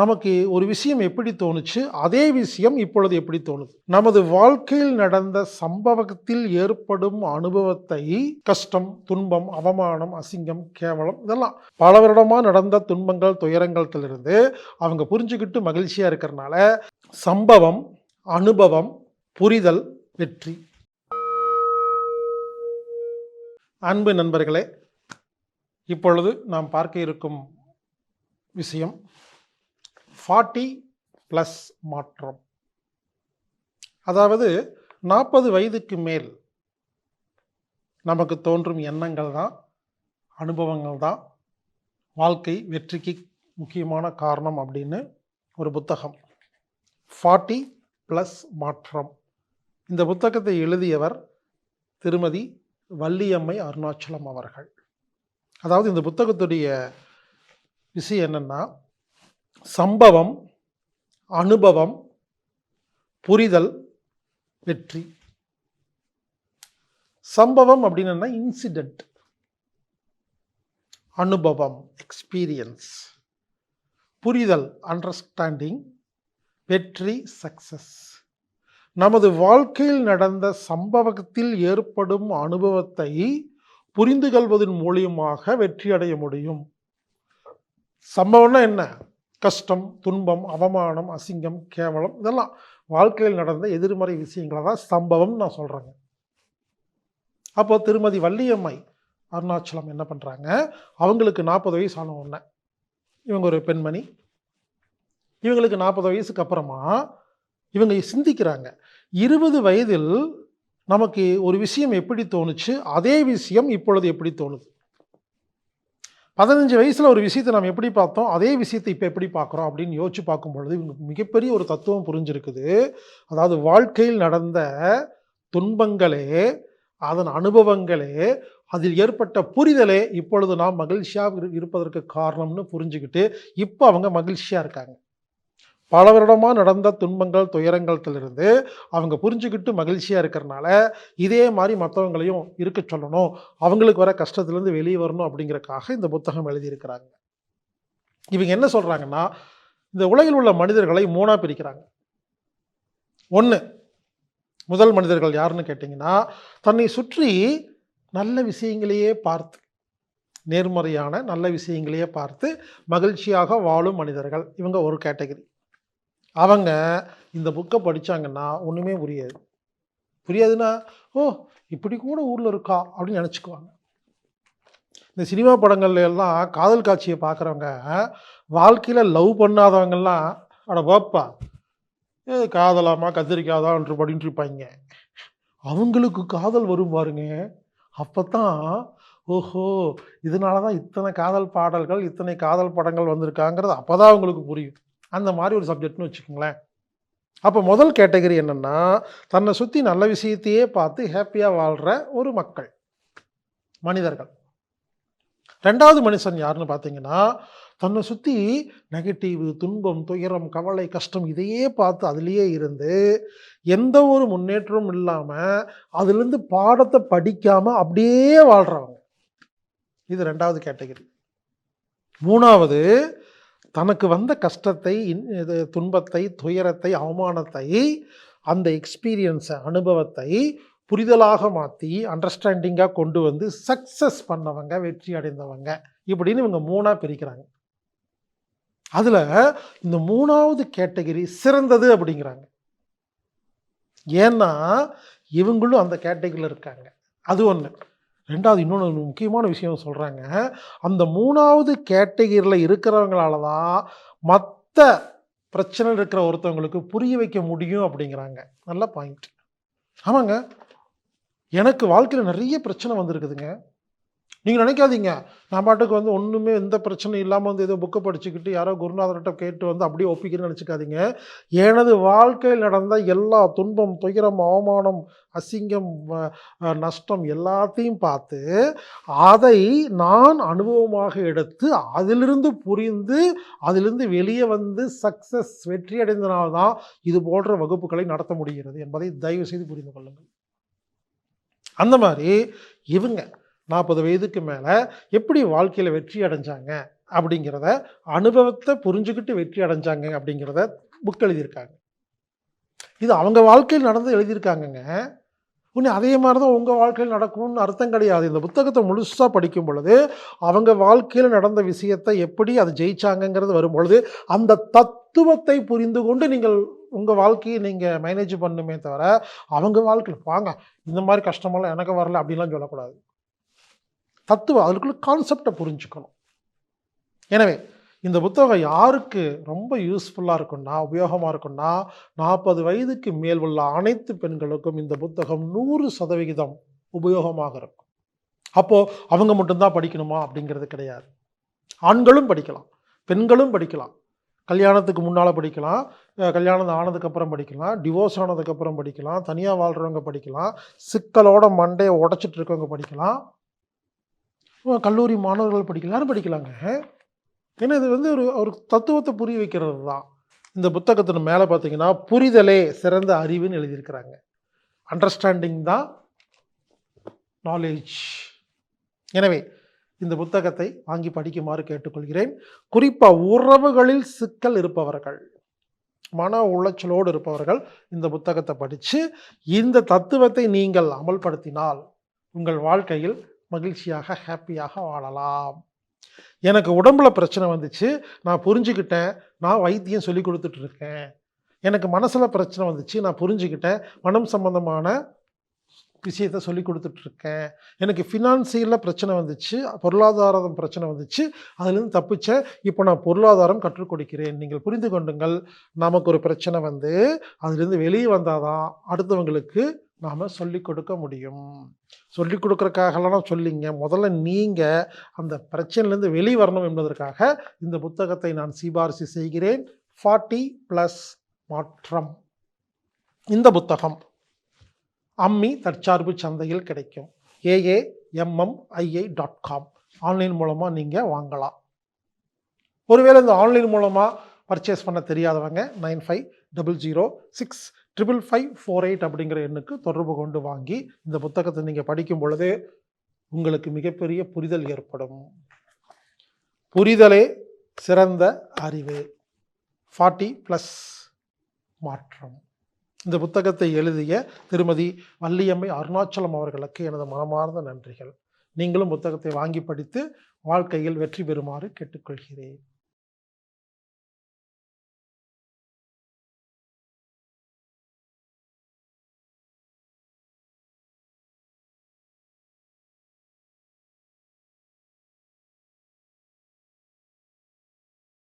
நமக்கு ஒரு விஷயம் எப்படி தோணுச்சு அதே விஷயம் இப்பொழுது எப்படி தோணுது? நமது வாழ்க்கையில் நடந்த சம்பவத்தில் ஏற்படும் அனுபவத்தை கஷ்டம் துன்பம் அவமானம் அசிங்கம் கேவலம் இதெல்லாம் பல வருடமாக நடந்த துன்பங்கள் துயரங்கள்திலிருந்து அவங்க புரிஞ்சுக்கிட்டு மகிழ்ச்சியாக இருக்கிறனால சம்பவம் அனுபவம் புரிதல் வெற்றி. அன்பு நண்பர்களே இப்பொழுது நாம் பார்க்க இருக்கும் விஷயம் ஃபார்ட்டி ப்ளஸ் மாற்றம். அதாவது நாற்பது வயதுக்கு மேல் நமக்கு தோன்றும் எண்ணங்கள் தான் அனுபவங்கள் தான் வாழ்க்கை வெற்றிக்கு முக்கியமான காரணம் அப்படின்னு ஒரு புத்தகம். ஃபார்ட்டி ப்ளஸ் மாற்றம். இந்த புத்தகத்தை எழுதியவர் திருமதி வள்ளியம்மை அருணாச்சலம் அவர்கள். அதாவது இந்த புத்தகத்துடைய விஷயம் என்னென்னா சம்பவம் அனுபவம் புரிதல் வெற்றி. சம்பவம் அப்படின்னா இன்சிடெண்ட் அனுபவம் எக்ஸ்பீரியன்ஸ் புரிதல் அண்டர்ஸ்டாண்டிங் வெற்றி சக்சஸ் நமது வாழ்க்கையில் நடந்த சம்பவத்தில் ஏற்படும் அனுபவத்தை புரிந்து கொள்வதன் மூலியமாக வெற்றி அடைய முடியும். சம்பவம்னா என்ன? கஷ்டம் துன்பம் அவமானம் அசிங்கம் கேவலம் இதெல்லாம் வாழ்க்கையில் நடந்த எதிர்மறை விஷயங்களை தான் சம்பவம்னு நான் சொல்கிறேங்க அப்போ திருமதி வள்ளியம்மை அருணாச்சலம் என்ன பண்ணுறாங்க அவங்களுக்கு நாற்பது வயசு ஆன உடனே. இவங்க ஒரு பெண்மணி. இவங்களுக்கு நாற்பது வயசுக்கு அப்புறமா இவங்க சிந்திக்கிறாங்க. இருபது வயதில் நமக்கு ஒரு விஷயம் எப்படி தோணுச்சு? அதே விஷயம் இப்பொழுது எப்படி தோணுது? பதினஞ்சு வயசில் ஒரு விஷயத்தை நம்ம எப்படி பார்த்தோம்? அதே விஷயத்தை இப்போ எப்படி பார்க்குறோம்? அப்படின்னு யோசிச்சு பார்க்கும் பொழுது இவங்க மிகப்பெரிய ஒரு தத்துவம் புரிஞ்சிருக்குது. அதாவது வாழ்க்கையில் நடந்த துன்பங்களே அதன் அனுபவங்களே அதில் ஏற்பட்ட புரிதலே இப்பொழுது நாம் மகிழ்ச்சியாக இரு- இருப்பதற்கு காரணம்னு புரிஞ்சுக்கிட்டு இப்போ அவங்க மகிழ்ச்சியாக இருக்காங்க. பல வருடமாக நடந்த துன்பங்கள் துயரங்கள்த்திலிருந்து அவங்க புரிஞ்சுக்கிட்டு மகிழ்ச்சியாக இருக்கிறனால இதே மாதிரி மற்றவங்களையும் இருக்க சொல்லணும். அவங்களுக்கு வர கஷ்டத்துலேருந்து வெளியே வரணும் அப்படிங்கிறக்காக இந்த புத்தகம் எழுதியிருக்கிறாங்க. இவங்க என்ன சொல்கிறாங்கன்னா இந்த உலகில் உள்ள மனிதர்களை மூணாக பிரிக்கிறாங்க. ஒன்று முதல் மனிதர்கள் யாருன்னு கேட்டிங்கன்னா தன்னை சுற்றி நல்ல விஷயங்களையே பார்த்து நேர்மறையான நல்ல விஷயங்களையே பார்த்து மகிழ்ச்சியாக வாழும் மனிதர்கள். இவங்க ஒரு கேட்டகரி. அவங்க இந்த புக்கை படிச்சாங்கன்னா ஒன்றுமே புரியாது. புரியாதுன்னா ஓ இப்படி கூட ஊரில் இருக்கா? அப்படின்னு நினச்சிக்குவாங்க. இந்த சினிமா படங்கள்ல எல்லாம் காதல் காட்சியை பார்க்குறவங்க வாழ்க்கையில் லவ் பண்ணாதவங்கெல்லாம் அட பாப்பா ஏ காதலாமா கத்திரிக்காதான்ற படின்ட்டு இருப்பாங்க அவங்களுக்கு காதல் வரும் பாருங்க. அப்போ தான் ஓஹோ இதனால தான் இத்தனை காதல் பாடல்கள் இத்தனை காதல் படங்கள் வந்திருக்காங்கிறது அப்போ தான் அவங்களுக்கு புரியும். அந்த மாதிரி ஒரு சப்ஜெக்ட்னு வச்சுக்கோங்களேன். அப்போ முதல் கேட்டகரி என்னென்னா தன்னை சுற்றி நல்ல விஷயத்தையே பார்த்து ஹாப்பியாக வாழ்கிற ஒரு மக்கள் மனிதர்கள். ரெண்டாவது மனுஷன் யாருன்னு பார்த்தீங்கன்னா தன்னை சுற்றி நெகட்டிவ் துன்பம் துயரம் கவலை கஷ்டம் இதையே பார்த்து அதுலேயே இருந்து எந்த ஒரு முன்னேற்றமும் இல்லாமல் அதுலேருந்து பாடத்தை படிக்காமல் அப்படியே வாழ்கிறவங்க இது ரெண்டாவது கேட்டகரி மூணாவது தனக்கு வந்த கஷ்டத்தை இன்- இது துன்பத்தை துயரத்தை அவமானத்தை அந்த எக்ஸ்பீரியன்ஸை அனுபவத்தை புரிதலாக மாற்றி அண்டர்ஸ்டாண்டிங்காக கொண்டு வந்து சக்ஸஸ் பண்ணவங்க வெற்றி அடைந்தவங்க இப்படின்னு இவங்க மூணாக பிரிக்கிறாங்க. அதில் இந்த மூணாவது கேட்டகரி சிறந்தது அப்படிங்கிறாங்க. ஏன்னா இவங்களும் அந்த கேட்டகரியில் இருக்காங்க. அது ஒன்று ரெண்டாவது இன்னொன்று முக்கியமான விஷயம் சொல்கிறாங்க அந்த மூணாவது கேட்டகரியில் இருக்கிறவங்களால தான் மற்ற பிரச்சனை இருக்கிற ஒருத்தவங்களுக்கு புரிய வைக்க முடியும் அப்படிங்கிறாங்க. நல்ல பாயிண்ட் ஆமாங்க. எனக்கு வாழ்க்கையில் நிறைய பிரச்சனை வந்திருக்குதுங்க. நீங்கள் நினைக்காதீங்க. நான் பாட்டுக்கு வந்து ஒன்றுமே எந்த பிரச்சனையும் இல்லாமல் வந்து ஏதோ புக்கை படிச்சுக்கிட்டு யாரோ குருநாதர்கிட்ட கேட்டு வந்து அப்படியே ஒப்பிக்கிறேன்னு நினச்சிக்காதீங்க. எனது வாழ்க்கையில் நடந்த எல்லா துன்பம் துயரம் அவமானம் அசிங்கம் நஷ்டம் எல்லாத்தையும் பார்த்து அதை நான் அனுபவமாக எடுத்து அதிலிருந்து புரிந்து அதிலிருந்து வெளியே வந்து சக்ஸஸ் வெற்றி அடைந்தனால்தான் இது போன்ற வகுப்புகளை நடத்த முடிகிறது என்பதை தயவு செய்து புரிந்து கொள்ளுங்கள். அந்த மாதிரி இவங்க நாற்பது வயதுக்கு மேலே எப்படி வாழ்க்கையில் வெற்றி அடைஞ்சாங்க அப்படிங்கிறத அனுபவத்தை புரிஞ்சுக்கிட்டு வெற்றி அடைஞ்சாங்க அப்படிங்கிறத புக் எழுதியிருக்காங்க. இது அவங்க வாழ்க்கையில் நடந்து எழுதியிருக்காங்கங்க. உன்னை அதே மாதிரி தான் உங்கள் வாழ்க்கையில் நடக்கும்னு அர்த்தம் கிடையாது. இந்த புத்தகத்தை முழுசாக படிக்கும் பொழுது அவங்க வாழ்க்கையில் நடந்த விஷயத்தை எப்படி அதை ஜெயிச்சாங்கங்கிறது வரும் பொழுது அந்த தத்துவத்தை புரிந்து கொண்டு நீங்கள் உங்கள் வாழ்க்கையை நீங்கள் மேனேஜ் பண்ணுமே தவிர அவங்க வாழ்க்கையில் வாங்க இந்த மாதிரி கஷ்டமெல்லாம் எனக்கு வரல அப்படின்லாம் சொல்லக்கூடாது. தத்துவம் அதுக்குள்ள கான்செப்டை புரிஞ்சுக்கணும். எனவே இந்த புத்தகம் யாருக்கு ரொம்ப யூஸ்ஃபுல்லாக இருக்கும்னா உபயோகமாக இருக்கும்னா நாற்பது வயதுக்கு மேல் உள்ள அனைத்து பெண்களுக்கும் இந்த புத்தகம் நூறு சதவிகிதம் உபயோகமாக இருக்கும். அப்போது அவங்க மட்டும்தான் படிக்கணுமா? அப்படிங்கிறது கிடையாது. ஆண்களும் படிக்கலாம் பெண்களும் படிக்கலாம். கல்யாணத்துக்கு முன்னால் படிக்கலாம் கல்யாணம் ஆனதுக்கப்புறம் படிக்கலாம் டிவோர்ஸ் ஆனதுக்கப்புறம் படிக்கலாம் தனியாக வாழ்கிறவங்க படிக்கலாம் சிக்கலோட மண்டையை உடச்சிட்டு இருக்கவங்க படிக்கலாம். கல்லூரி மாணவர்கள் படிக்கலாம் யாரும் படிக்கலாங்க? ஏன்னா இது வந்து ஒரு ஒரு தத்துவத்தை புரிய வைக்கிறது தான். இந்த புத்தகத்தின் மேலே பார்த்தீங்கன்னா புரிதலே சிறந்த அறிவுன்னு எழுதியிருக்கிறாங்க. அண்டர்ஸ்டாண்டிங் தான் நாலேஜ் எனவே இந்த புத்தகத்தை வாங்கி படிக்குமாறு கேட்டுக்கொள்கிறேன். குறிப்பாக உறவுகளில் சிக்கல் இருப்பவர்கள் மன உளைச்சலோடு இருப்பவர்கள் இந்த புத்தகத்தை படித்து இந்த தத்துவத்தை நீங்கள் அமல்படுத்தினால் உங்கள் வாழ்க்கையில் மகிழ்ச்சியாக ஹாப்பியாக வாழலாம். எனக்கு உடம்புல பிரச்சனை வந்துச்சு. நான் புரிஞ்சுக்கிட்டேன். நான் வைத்தியம் சொல்லி கொடுத்துட்ருக்கேன் எனக்கு மனசில் பிரச்சனை வந்துச்சு. நான் புரிஞ்சுக்கிட்டேன். மனம் சம்பந்தமான விஷயத்தை சொல்லி கொடுத்துட்ருக்கேன். எனக்கு ஃபினான்சியலில் பிரச்சனை வந்துச்சு பொருளாதாரம் பிரச்சனை வந்துச்சு அதுலேருந்து தப்பிச்சேன். இப்போ நான் பொருளாதாரம் கற்றுக் கொடுக்கிறேன். நீங்கள் புரிந்து கொண்டுங்கள். நமக்கு ஒரு பிரச்சனை வந்து அதுலேருந்து வெளியே வந்தால் தான் அடுத்தவங்களுக்கு நாம் சொல்லிக் கொடுக்க முடியும். சொல்லிக் கொடுக்குறக்காகலாம் சொல்லிங்க. முதல்ல நீங்கள் அந்த பிரச்சனையிலேருந்து வெளியே வரணும் என்பதற்காக இந்த புத்தகத்தை நான் சிபாரிசு செய்கிறேன். ஃபார்ட்டி ப்ளஸ் மாற்றம். இந்த புத்தகம். அம்மி தற்சார்பு சந்தையில் கிடைக்கும். ஏஏஎம்எம்ஐஐ டாட் காம் ஆன்லைன் மூலமாக நீங்கள் வாங்கலாம். ஒருவேளை இந்த ஆன்லைன் மூலமாக பர்ச்சேஸ் பண்ண தெரியாதவங்க nine five double zero six triple five four eight அப்படிங்கிற எண்ணுக்கு தொடர்பு கொண்டு வாங்கி இந்த புத்தகத்தை நீங்கள் படிக்கும் பொழுது உங்களுக்கு மிகப்பெரிய புரிதல் ஏற்படும். புரிதலே சிறந்த அறிவு. ஃபார்ட்டி ப்ளஸ் மாற்றம். இந்த புத்தகத்தை எழுதிய திருமதி வள்ளியம்மை அருணாச்சலம் அவர்களுக்கு எனது மனமார்ந்த நன்றிகள். நீங்களும் புத்தகத்தை வாங்கி படித்து வாழ்க்கையில் வெற்றி பெறுமாறு கேட்டுக்கொள்கிறேன்.